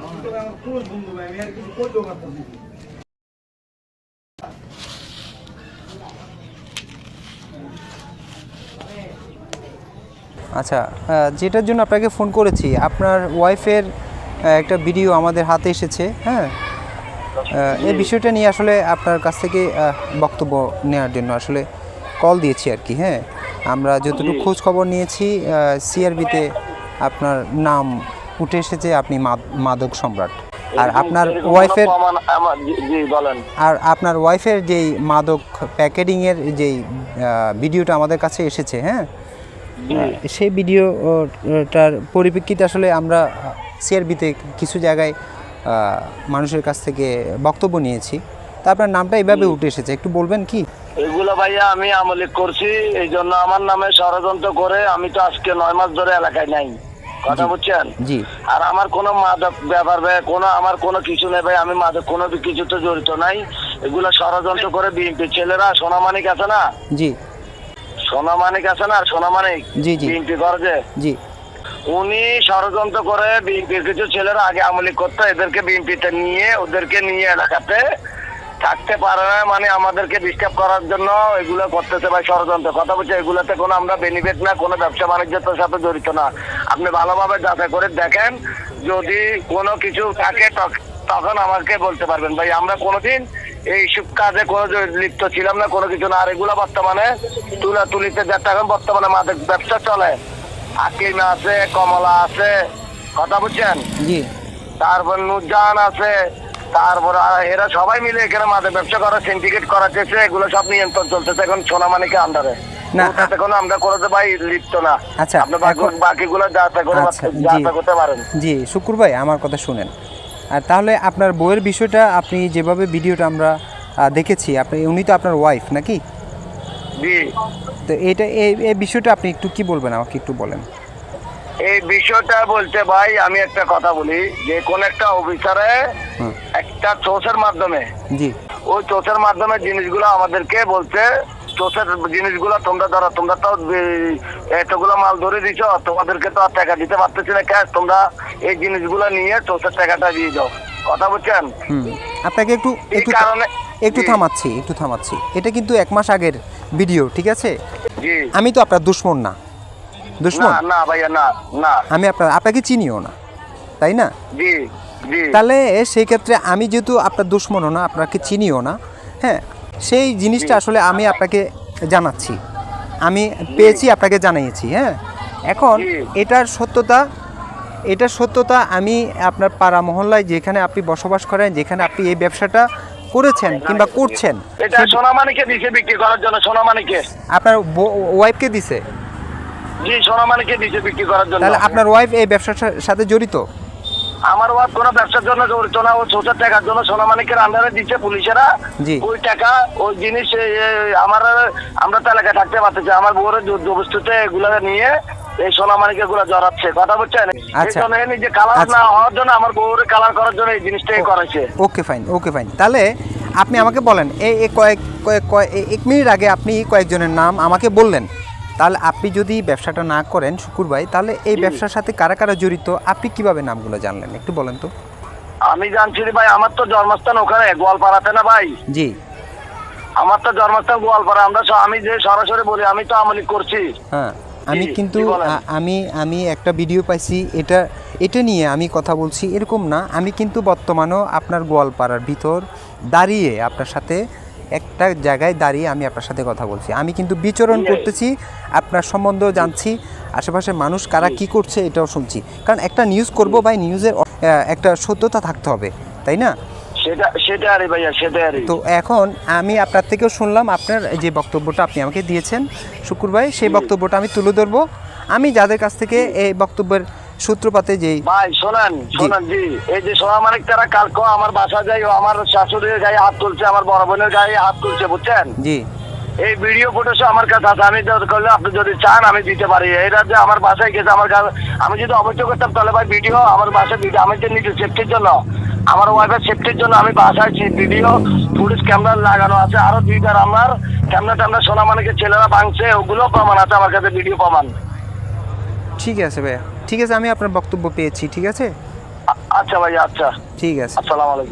আমার পুরো বন্ধু ভাই আমি আর কিছু করতেও পারতাম আচ্ছা যেটার জন্য আপনাকে ফোন করেছি আপনার ওয়াইফের একটা ভিডিও আমাদের হাতে এসেছে হ্যাঁ? এই বিষয়টা নিয়ে আসলে আপনার কাছ থেকে বক্তব্য নেওয়ার জন্য আসলে কল দিয়েছি আর কি হ্যাঁ? আমরা যতটুকু খোঁজ খবর নিয়েছি সিআরবিতে আপনার নাম উঠে এসেছে আপনি মাদক সম্রাট। আর আপনার ওয়াইফের আর আপনার ওয়াইফের যেই মাদক প্যাকেটিংয়ের যেই ভিডিওটা আমাদের কাছে এসেছে হ্যাঁ? সেই ভিডিওটার পরিপ্রেক্ষিতে আসলে আমরা সিআরবিতে কিছু জায়গায় মানুষের কাছ থেকে বক্তব্য নিয়েছি। তা আপনার নামটা এইভাবে উঠে এসেছে একটু বলবেন কি? এগুলো ভাইয়া আমি আমলিক করছি এই জন্য আমার নামে ষড়যন্ত্র করে আমি তো আজকে নয় মাস ধরে এলাকায় নাই। কথা বুঝছেন? জি। আর আমার কোনো মাদক ব্যাপার ভাই কোনো আমার কোনো কিছু নেই ভাই আমি মাদক কোনো কিছুতে জড়িত নাই। এগুলো ষড়যন্ত্র করে বিএনপি ছেলেরা সোনামানিক আছে না? জি। সোনামানিক আছে না সোনামানিক? জি, জি। বিএনপি করে যে? জি। উনি ষড়যন্ত্র করে বিএনপির কিছু ছেলেরা আগে আমলি করতো এদেরকে বিএনপিতে নিয়ে ওদেরকে নিয়ে এলাকাতে থাকতে পারে না মানে আমাদেরকে ডিস্টার্ব করার জন্য এগুলো করতেছে ভাই ষড়যন্ত্র। কথা বলছে এগুলোতে কোনো আমরা বেনিফিট না কোনো ব্যবসা বাণিজ্যের সাথে জড়িত না। আপনি ভালোভাবে যাচাই করে দেখেন যদি কোনো কিছু থাকে তখন আমাকে বলতে পারবেন। ভাই আমরা কোনোদিন এই সব কাজে কোনো লিপ্ত ছিলাম না কোনো কিছু না। আর এগুলো বর্তমানে তুলা তুলিতে যাতে এখন বর্তমানে মাদক ব্যবসা চলে। আকিম আছে কমলা আছে কথা বুঝছেন? তারপর নুরজাহান আছে তারপর এরা সবাই মিলে এখানে মাদক ব্যবসা করা সিন্ডিকেট করাতেছে এগুলো সব নিয়ন্ত্রণ চলতেছে এখন সোনামানিকে আন্ডারে। কোনো আমরা করতে ভাই লিপ্ত না। আচ্ছা, বাকিগুলো যাচাই আচ্ছা, করতে পারেন। জি শুকুর ভাই আমার কথা শুনেন। আর তাহলে আপনার বইয়ের বিষয়টা আপনি যেভাবে ভিডিওটা আমরা দেখেছি আপনি উনি তো আপনার ওয়াইফ নাকি? জি। তো এটা এই এই বিষয়টা আপনি একটু কি বলবেন আমাকে একটু বলেন। এই বিষয়টা বলতে ভাই আমি একটা কথা বলি। যে কোন একটা অফিসারে একটা চোষের মাধ্যমে জি। ওই চোষের মাধ্যমে জিনিসগুলো আমাদেরকে বলছে চোষের জিনিসগুলো তোমরা ধরো তোমরা তো এতগুলো মাল ধরে দিছো তোমাদেরকে তো আর টাকা দিতে পারতেছি না ক্যাশ। তোমরা এই জিনিসগুলো নিয়ে চোষের টাকাটা দিয়ে দাও। কথা বলছেন আপনাকে একটু একটু কারণে একটু থামাচ্ছি একটু থামাচ্ছি। এটা কিন্তু এক মাস আগের ভিডিও ঠিক আছে? আমি তো আপনার দুশ্মন না। দুশ্মন? না ভাইয়া না না। আমি আপনার আপনাকে চিনিও না তাই না? জি। তাহলে সেই ক্ষেত্রে আমি যেহেতু আপনার দুশ্মনও না আপনাকে চিনিও না হ্যাঁ? সেই জিনিসটা আসলে আমি আপনাকে জানাচ্ছি। আমি পেয়েছি আপনাকে জানিয়েছি হ্যাঁ? এখন এটার সত্যতা এটার সত্যতা আমি আপনার পাড়া মহল্লায় যেখানে আপনি বসবাস করেন যেখানে আপনি এই ব্যবসাটা করেছেন কিংবা করছেন এটা সোনামানিকে দিছে বিক্রি করার জন্য সোনামানিকে। আপনার ওয়াইফকে দিছে? জি সোনামানিকে দিছে বিক্রি করার জন্য। তাহলে আপনার ওয়াইফ এই ব্যবসার সাথে জড়িত? আমার ওয়াদ কোনো ব্যবসার জন্য জড়িত না ও ছোট টাকার জন্য সোনামানিকের আন্ডারে দিচ্ছে পুলিশেরা। ওই টাকা ওই জিনিস আমার আমরা তো এলাকায় থাকতে পারতেছি আমার বউর জবস্তুতে এগুলো নিয়ে এই সোনামানিক এগুলো জড়াচ্ছে। কথা বলছেন আচ্ছা। এই জন্য নিজে কালার আচ্ছা। না হওয়ার জন্য আমার বউরে কালার করার জন্য এই জিনিসটাই করেছে। ওকে ফাইন ওকে ফাইন তাহলে আপনি আমাকে বলেন এই কয়েক কয়েক- এক মিনিট আগে আপনি কয়েকজনের নাম আমাকে বললেন। তাহলে আপনি যদি ব্যবসাটা না করেন শুকুর ভাই তাহলে এই ব্যবসার সাথে কারা কারা জড়িত? আপনি কীভাবে নামগুলো জানলেন? একটু বলেন তো। আমি জানছি ভাই আমার তো জন্মস্থান ওখানে গোয়ালপাড়াতে না ভাই? জি। আমার তো জন্মস্থান গোয়ালপাড়া। আমরা আমি যে সরাসরি বলি আমি তো আমলি করছি। হ্যাঁ আমি কিন্তু আমি আমি একটা ভিডিও পাইছি এটা এটা নিয়ে আমি কথা বলছি এরকম না। আমি কিন্তু বর্তমানেও আপনার গোয়ালপাড়ার ভিতর দাঁড়িয়ে আপনার সাথে একটা জায়গায় দাঁড়িয়ে আমি আপনার সাথে কথা বলছি। আমি কিন্তু বিচরণ করতেছি আপনার সম্বন্ধেও জানছি আশেপাশে মানুষ কারা কি করছে এটাও শুনছি। কারণ একটা নিউজ করব বা নিউজের একটা সত্যতা থাকতে হবে তাই না? সেটা সেটা আরে ভাইয়া সেটা আরে। তো এখন আমি আপনার থেকেও শুনলাম আপনার যে বক্তব্যটা আপনি আমাকে দিয়েছেন শুক্র ভাই সেই বক্তব্যটা আমি তুলে ধরবো। আমি যাদের কাছ থেকে এই বক্তব্যের সূত্রপাতে যেই ভাই শোনান শোনান জি। এই যে সোনা মানিক তারা কালকে আমার বাসা যাই আমার শাশুড়ির গায়ে হাত তুলছে আমার বড় বোনের গায়ে হাত তুলছে বুঝছেন? জি। এই ভিডিও ফটোস আমার কাছে আছে আমি করলে আপনি যদি চান আমি দিতে পারি। এটা যে আমার বাসায় গেছে আমার কাছে আমি যদি অবৈধ করতাম তাহলে ভাই ভিডিও আমার বাসায় ভিডিও আমি যে নিজে সেফটির জন্য। আমার ওয়াইফের সেফটির জন্য আমি বাসায় ভিডিও পুলিশ ক্যামেরা লাগানো আছে। আরও দুইবার আমার ক্যামেরা ট্যামেরা সোনা মানিকে ছেলেরা ভাঙছে ওগুলো প্রমাণ আছে আমার কাছে ভিডিও প্রমাণ। ঠিক আছে ভাইয়া। ঠিক আছে আমি আপনার বক্তব্য পেয়েছি ঠিক আছে? আচ্ছা ভাই আচ্ছা। ঠিক আছে। আসসালামু আলাইকুম।